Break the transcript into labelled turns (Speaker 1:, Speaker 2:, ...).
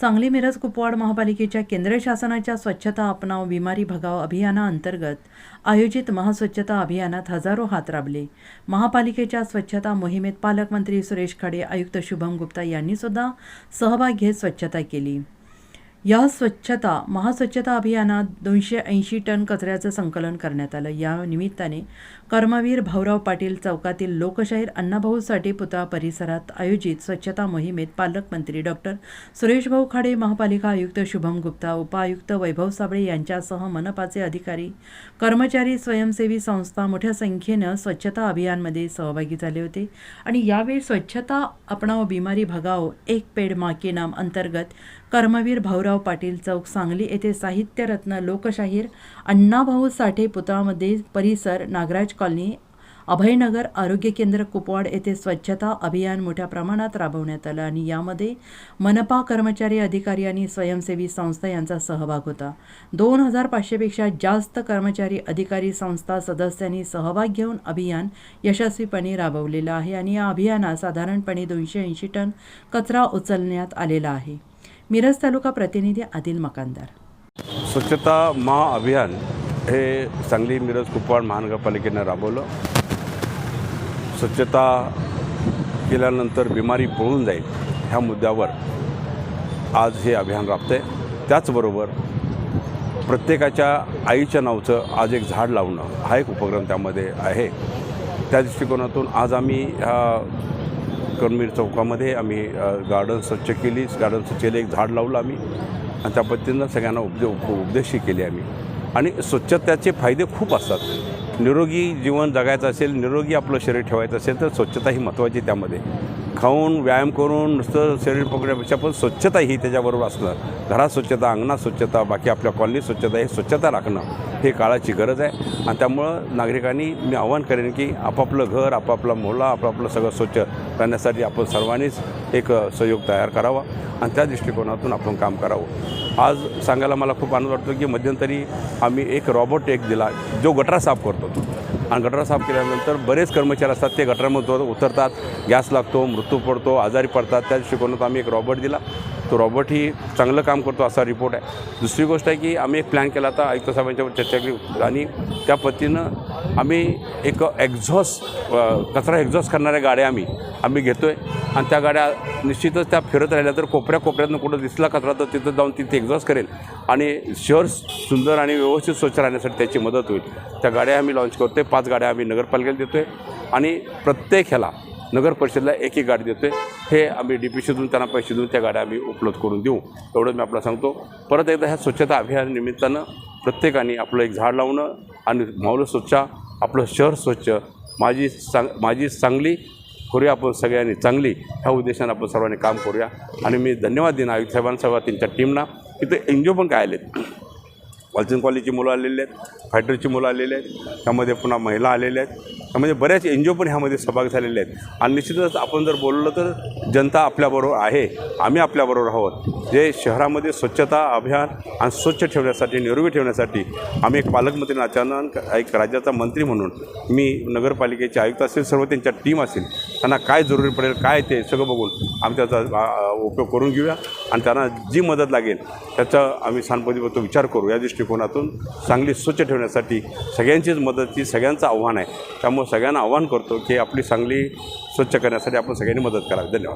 Speaker 1: सांगली मिरज कुपवाड महापालिकेच्या केंद्र शासनाच्या स्वच्छता अपनाव बिमारी भगाव अभियानाअंतर्गत आयोजित महास्वच्छता अभियानात हजारो हात राबले. महापालिकेच्या स्वच्छता मोहिमेत पालकमंत्री सुरेश खाडे आयुक्त शुभम गुप्ता यांनीसुद्धा सहभाग घेत स्वच्छता केली. या स्वच्छता महास्वच्छता अभियानात दोनशे ऐंशी टन कचऱ्याचं संकलन करण्यात आलं. या निमित्ताने कर्मवीर भाऊराव पाटील चौकातील लोकशाहीर अण्णाभाऊ साठे पुतळा परिसरात आयोजित स्वच्छता मोहिमेत पालकमंत्री डॉक्टर सुरेशभाऊ खाडे महापालिका आयुक्त शुभम गुप्ता उपायुक्त वैभव साबळे यांच्यासह मनपाचे अधिकारी कर्मचारी स्वयंसेवी संस्था मोठ्या संख्येनं स्वच्छता अभियानमध्ये सहभागी झाले होते. आणि यावेळी स्वच्छता अपनाव बिमारी भगाव एक पेड माके नाम अंतर्गत कर्मवीर भाऊराव पाटील चौक सांगली येथे साहित्यरत्न लोकशाहीर अण्णाभाऊ साठे पुतळामध्ये परिसर नागराज कॉलनी अभयनगर आरोग्य केंद्र कुपवाड येथे स्वच्छता अभियान मोठ्या प्रमाणात राबवण्यात आलं आणि यामध्ये मनपा कर्मचारी अधिकारी आणि स्वयंसेवी संस्था यांचा सहभाग होता. दोन हजार पाचशेपेक्षा जास्त कर्मचारी अधिकारी संस्था सदस्यांनी सहभाग घेऊन अभियान यशस्वीपणे राबवलेलं आहे आणि या अभियानात साधारणपणे दोनशे ऐंशी टन कचरा उचलण्यात आलेला आहे. मिरज तालुका प्रतिनिधी आदिल मकानदार.
Speaker 2: स्वच्छता महाअभियान हे सांगली मिरज कुपवाड महानगरपालिकेनं राबवलं. स्वच्छता केल्यानंतर बिमारी पळून जाईल ह्या मुद्द्यावर आज हे अभियान राबतं आहे त्याचबरोबर प्रत्येकाच्या आईच्या नावचं आज एक झाड लावणं हा एक उपक्रम त्यामध्ये आहे. त्या दृष्टिकोनातून आज आम्ही ह्या कणमीर चौकामध्ये आम्ही गार्डन स्वच्छ केली. गार्डन स्वच्छेला एक झाड लावलं आम्ही. आणि त्या पद्धतीनं सगळ्यांना उपदे उप उपदेशही केली आम्ही. आणि स्वच्छतेचे फायदे खूप असतात. निरोगी जीवन जगायचं असेल निरोगी आपलं शरीर ठेवायचं असेल तर स्वच्छता ही महत्त्वाची त्यामध्ये. खाऊन व्यायाम करून नुसतं शरीर पकडण्यापेक्षा पण स्वच्छता ही त्याच्याबरोबर असणं घरात स्वच्छता अंगणात स्वच्छता बाकी आपल्या कॉलनीत स्वच्छता हे स्वच्छता राखणं हे काळाची गरज आहे. आणि त्यामुळं नागरिकांनी मी आवाहन करेन की आपापलं घर आपापला मोहल्ला आपापलं सगळं स्वच्छ राहण्यासाठी आपण सर्वांनीच एक सहयोग तयार करावा. आणि त्या दृष्टिकोनातून आपण काम करावं. आज सांगायला मला खूप आनंद वाटतो की मध्यंतरी आम्ही एक रॉबोट एक दिला जो गटरा साफ करतो. आणि गटर साफ केल्यानंतर बरेच कर्मचारी असतात ते गटरामध्ये उतरतात गॅस लागतो मृत्यू पडतो आजारी पडतात. त्या दृष्टिकोनात आम्ही एक रॉबोट दिला. तो रॉबोट ही चांगलं काम करतो असा रिपोर्ट आहे. दुसरी गोष्ट आहे की आम्ही एक प्लॅन केला होता आयुक्त साहेबांच्यावर चर्चा केली आणि त्या पद्धतीनं आम्ही एक एक्झॉस्ट कचरा एक्झॉस्ट करणाऱ्या गाड्या आम्ही आम्ही घेतो आहे आणि त्या गाड्या निश्चितच त्या फिरत राहिल्या तर कोपऱ्या कोपऱ्यातनं कुठं दिसला कचरा तर तिथं जाऊन तिथे एक्झॉस्ट करेल. आणि शहर सुंदर आणि व्यवस्थित स्वच्छ राहण्यासाठी त्याची मदत होईल. त्या गाड्या आम्ही लॉन्च करतो आहे पाच गाड्या आम्ही नगरपालिकेला देतो आहे आणि प्रत्येक ह्याला नगर परिषदेला एक एक गाडी देतो आहे हे आम्ही डी पी सीतून त्यांना पैसे देऊन त्या गाड्या आम्ही उपलब्ध करून देऊ. एवढं मी आपल्याला सांगतो. परत एकदा ह्या स्वच्छता अभियान निमित्तानं प्रत्येकाने आपलं एक झाड लावणं आणि माऊलं स्वच्छ आपलं शहर स्वच्छ माझी सांग माझी चांगली करूया आपण सगळ्यांनी चांगली. ह्या उद्देशाने आपण सर्वांनी काम करूया. आणि मी धन्यवाद देईन आयुक्त साहेबांना त्यांच्या टीमना. इथं एन जी ओ पण काय आलेत? वालचंद कॉलेजची मुलं आलेली आहेत फायटरची मुलं आलेली आहेत त्यामध्ये पुन्हा महिला आलेल्या आहेत. त्यामध्ये बऱ्याच एन जी ओ पण ह्यामध्ये सहभाग झालेले आहेत. आणि निश्चितच आपण जर बोललं तर जनता आपल्याबरोबर आहे. आम्ही आपल्याबरोबर आहोत. जे शहरामध्ये स्वच्छता अभियान आणि स्वच्छ ठेवण्यासाठी निरोगी ठेवण्यासाठी आम्ही एक पालकमंत्री अचानक एक राज्याचा मंत्री म्हणून मी नगरपालिकेचे आयुक्त असेल सर्व त्यांच्या टीम असेल त्यांना काय जरुरी पडेल काय ते सगळं बघून आम्ही त्याचा उपयोग करून घेऊया आणि त्यांना जी मदत लागेल त्याचा आम्ही सांगपतीबद्दल विचार करू. या दृष्टिकोनातून चांगली स्वच्छ ठेवण्यासाठी सगळ्यांचीच मदत ही सगळ्यांचं आव्हान आहे. त्यामुळे सगळ्यांना आव्हान करतो की आपली सांगली स्वच्छ करण्यासाठी आपण सगळ्यांनी मदत करावी. धन्यवाद.